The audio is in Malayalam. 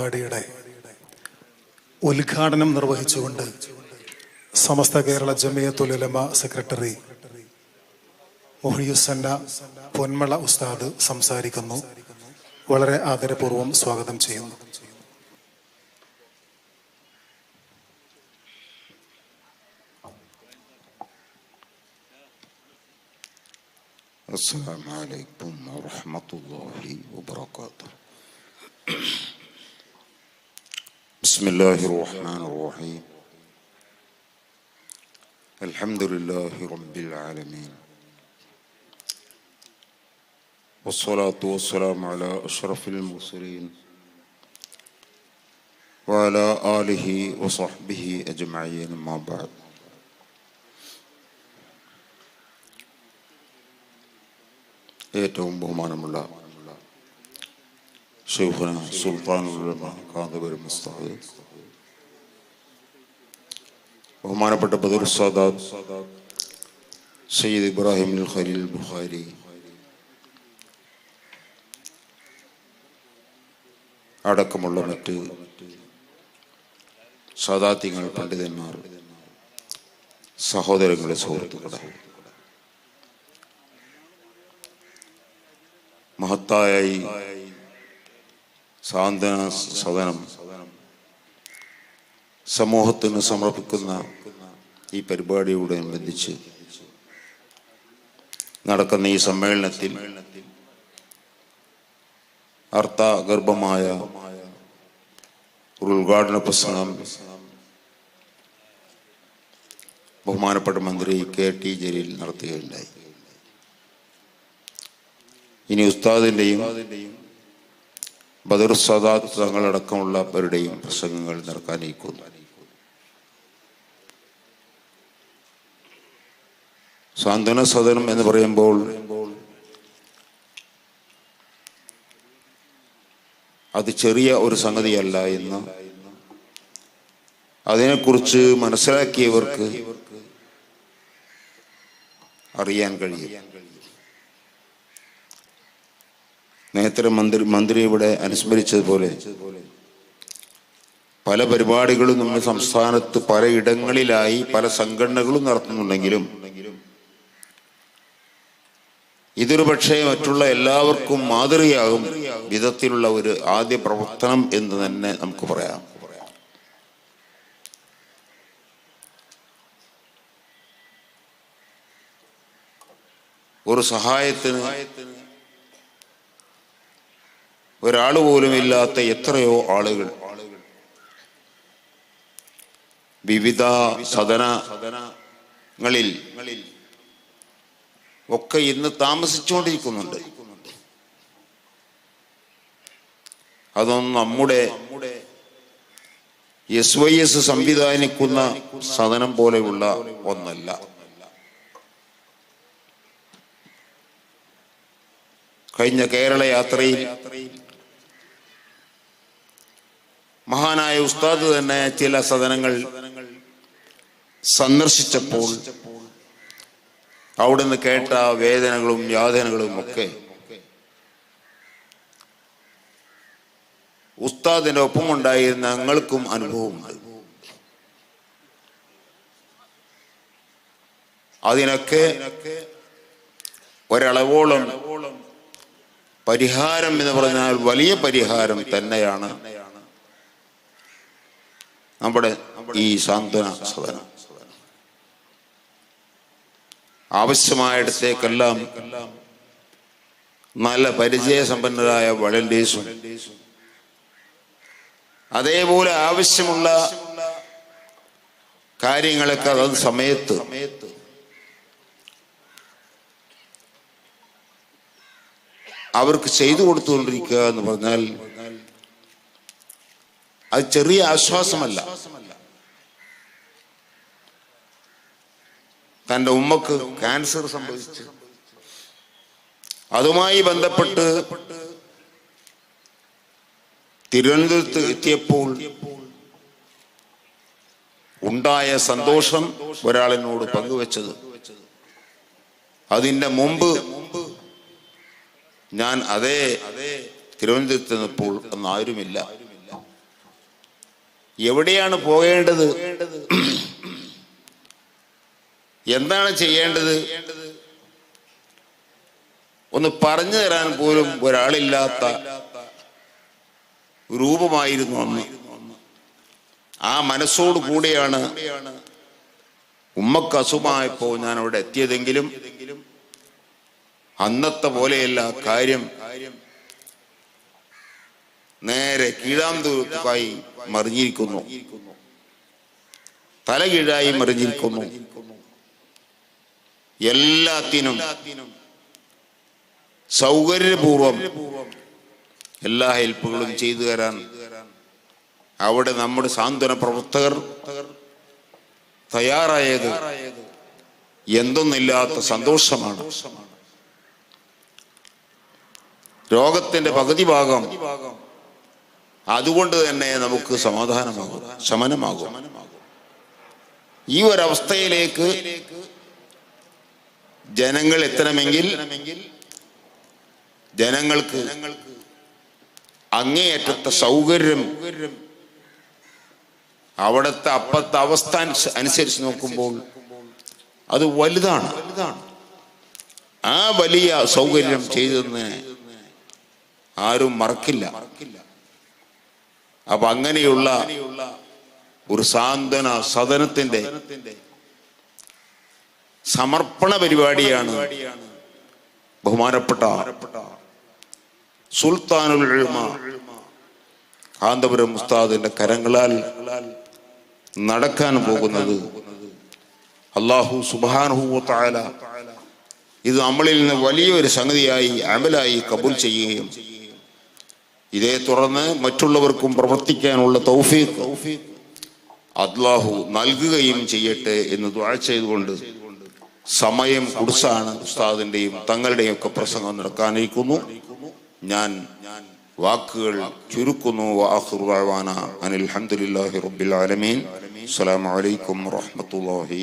പരിപാടിയുടെ ഉദ്ഘാടനം നിർവഹിച്ചുകൊണ്ട് സമസ്ത കേരള ജമിയത്തുലമ സെക്രട്ടറി മുഹിയുസന്ന പൊന്മള ഉസ്താദ് സംസാരിക്കുന്നു. വളരെ ആദരപൂർവം സ്വാഗതം ചെയ്യുന്നു. അസ്സാം വലൈക്കും വാഹമത്തല്ലാഹി വാ بسم الله الرحمن الرحيم الحمد لله رب العالمين والصلاة والسلام على أشرف المرسلين وعلى آله وصحبه أجمعين ما بعد ഏറ്റവും ബഹുമാനമുള്ള ഷെയ്ഖുന ഉസ്താദ് ബഹുമാനപ്പെട്ട ബദർ സാദാദ് സയ്യിദ് ഇബ്രാഹിം ഖലീൽ ബുഖാരി. അടക്കമുള്ള മറ്റ് സാദാത്യങ്ങൾ പണ്ഡിതന്മാർ സഹോദരങ്ങളെ സുഹൃത്തുക്കളെ. മഹത്തായ സാന്ത്വന സദനം. സമൂഹത്തിന് സമർപ്പിക്കുന്ന ഈ പരിപാടിയോടനുബന്ധിച്ച് നടക്കുന്ന ഈ സമ്മേളനത്തിൽ അർത്ഥഗർഭമായ ഒരു ഉദ്ഘാടന പ്രസംഗം ബഹുമാനപ്പെട്ട മന്ത്രി കെ ടി ജലീൽ നടത്തുകയുണ്ടായി. ഇനി ഉസ്താദിന്റെയും ബദർ സദാത്ത് തങ്ങളടക്കമുള്ളവരുടെയും പ്രസംഗങ്ങൾ നടക്കാനിരിക്കുന്നു സാന്ത്വന സദനം എന്ന് പറയുമ്പോൾ അത് ചെറിയ ഒരു സംഗതിയല്ല എന്ന് അതിനെക്കുറിച്ച് മനസ്സിലാക്കിയവർക്ക് അറിയാൻ കഴിയും. നേരത്തെ മന്ത്രി മന്ത്രി ഇവിടെ അനുസ്മരിച്ചതുപോലെ പല പരിപാടികളും നമ്മുടെ സംസ്ഥാനത്ത് പലയിടങ്ങളിലായി പല സംഘടനകളും നടത്തുന്നുണ്ടെങ്കിലും ഇതൊരു പക്ഷേ മറ്റുള്ള എല്ലാവർക്കും മാതൃകയാകും വിധത്തിലുള്ള ഒരു ആദ്യ പ്രവർത്തനം എന്ന് തന്നെ നമുക്ക് പറയാം. ഒരു സഹായത്തിന് ഒരാൾ പോലും ഇല്ലാത്ത എത്രയോ ആളുകൾ. വിവിധ സദനങ്ങളിൽ ഒക്കെ ഇന്ന് താമസിച്ചുകൊണ്ടിരിക്കുന്നുണ്ട്. അതൊന്നും നമ്മുടെ എസ് വൈ എസ് സംവിധാനിക്കുന്ന സദനം പോലെയുള്ള ഒന്നല്ല. കഴിഞ്ഞ കേരള യാത്രയിൽ മഹാനായ ഉസ്താദ് തന്നെ ചില സദനങ്ങൾ സന്ദർശിച്ചപ്പോൾ അവിടുന്ന് കേട്ട വേദനകളും യാതനകളും ഒക്കെ ഉസ്താദിന്റെ ഒപ്പമുണ്ടായിരുന്ന ഞങ്ങൾക്കും അനുഭവമുണ്ട്. അതിനൊക്കെ ഒരളവോളം പരിഹാരം എന്ന് പറഞ്ഞാൽ വലിയ പരിഹാരം തന്നെയാണ് നമ്മുടെ ഈ സാന്ത്വന സദനം. ആവശ്യമായിടത്തേക്കെല്ലാം നല്ല പരിചയസമ്പന്നരായ വളണ്ടീസും അതേപോലെ ആവശ്യമുള്ള കാര്യങ്ങളൊക്കെ അതത് സമയത്ത് അവർക്ക് ചെയ്തു കൊടുത്തുകൊണ്ടിരിക്കുക എന്ന് പറഞ്ഞാൽ അത് ചെറിയ ആശ്വാസമല്ല. തന്റെ ഉമ്മക്ക് ക്യാൻസർ സംഭവിച്ചു. അതുമായി ബന്ധപ്പെട്ട് തിരുവനന്തപുരത്ത് എത്തിയപ്പോൾ ഉണ്ടായ സന്തോഷം ഒരാളിനോട് പങ്കുവെച്ചത്. അതിന്റെ മുമ്പ് ഞാൻ അതേ തിരുവനന്തപുരത്ത് നിന്നപ്പോൾ അന്ന് ആരുമില്ല. എവിടെയാണ് പോകേണ്ടത്? എന്താണ് ചെയ്യേണ്ടത്? ഒന്ന് പറഞ്ഞു തരാൻ പോലും ഒരാളില്ലാത്ത രൂപമായിരുന്നു അന്ന്. ആ മനസ്സോട് കൂടെയാണ് ഉമ്മക്ക് അസുഖമായപ്പോ ഞാൻ അവിടെ എത്തിയതെങ്കിലും അന്നത്തെ പോലെയല്ല കാര്യം നേരെ കീഴാം ദൂരത്തുമായി മറിഞ്ഞിരിക്കുന്നു. തല കീഴായി മറിഞ്ഞിരിക്കുന്നു. എല്ലാത്തിനും സൗകര്യപൂർവം എല്ലാ ഹെൽപ്പുകളും ചെയ്തു തരാൻ അവിടെ നമ്മുടെ സാന്ത്വന പ്രവർത്തകർ തയ്യാറായത് എന്തൊന്നില്ലാത്ത സന്തോഷമാണ്. രോഗത്തിന്റെ പകുതി ഭാഗം അതുകൊണ്ട് തന്നെ നമുക്ക് സമാധാനമാകും ശമനമാകും. ഈ ഒരവസ്ഥയിലേക്ക് ജനങ്ങൾ എത്തണമെങ്കിൽ ജനങ്ങൾക്ക് അങ്ങേയറ്റത്തെ സൗകര്യം അവിടുത്തെ അപ്പത്തെ അവസ്ഥ അനുസ- അനുസരിച്ച് നോക്കുമ്പോൾ അത് വലുതാണ്. ആ വലിയ സൗകര്യം ചെയ്തെന്ന് ആരും മറക്കില്ല. അപ്പൊ അങ്ങനെയുള്ള ഒരു സാന്ത്വന സദനത്തിന്റെ സമർപ്പണ പരിപാടിയാണ് ബഹുമാനപ്പെട്ട സുൽത്താനുൽ കാന്തപുരം ഉസ്താദിന്റെ കരങ്ങളാൽ നടക്കാൻ പോകുന്നത് അള്ളാഹു സുബാനുഹു താല ഇത് നമ്മളിൽ നിന്ന് വലിയൊരു സംഗതിയായി അമലായി കബൂൽ ചെയ്യുകയും ഇതേ തുടർന്ന് മറ്റുള്ളവർക്കും പ്രവർത്തിക്കാനുള്ള തൗഫീഖ് അള്ളാഹു നൽകുകയും ചെയ്യട്ടെ എന്ന് ദുആ ചെയ്തുകൊണ്ട് സമയം കുടിസാണ് ഉസ്താദിന്റെയും തങ്ങളുടെയും ഒക്കെ പ്രസംഗം നടക്കാനിരിക്കുന്നു ഞാൻ വാക്കുകൾ ചുരുക്കുന്നു. അനിൽ അലഹമുല്ലാഹി റബ്ബിൽ ആലമീൻ. അസ്സലാമു അലൈക്കും വറഹ്മത്തുള്ളാഹി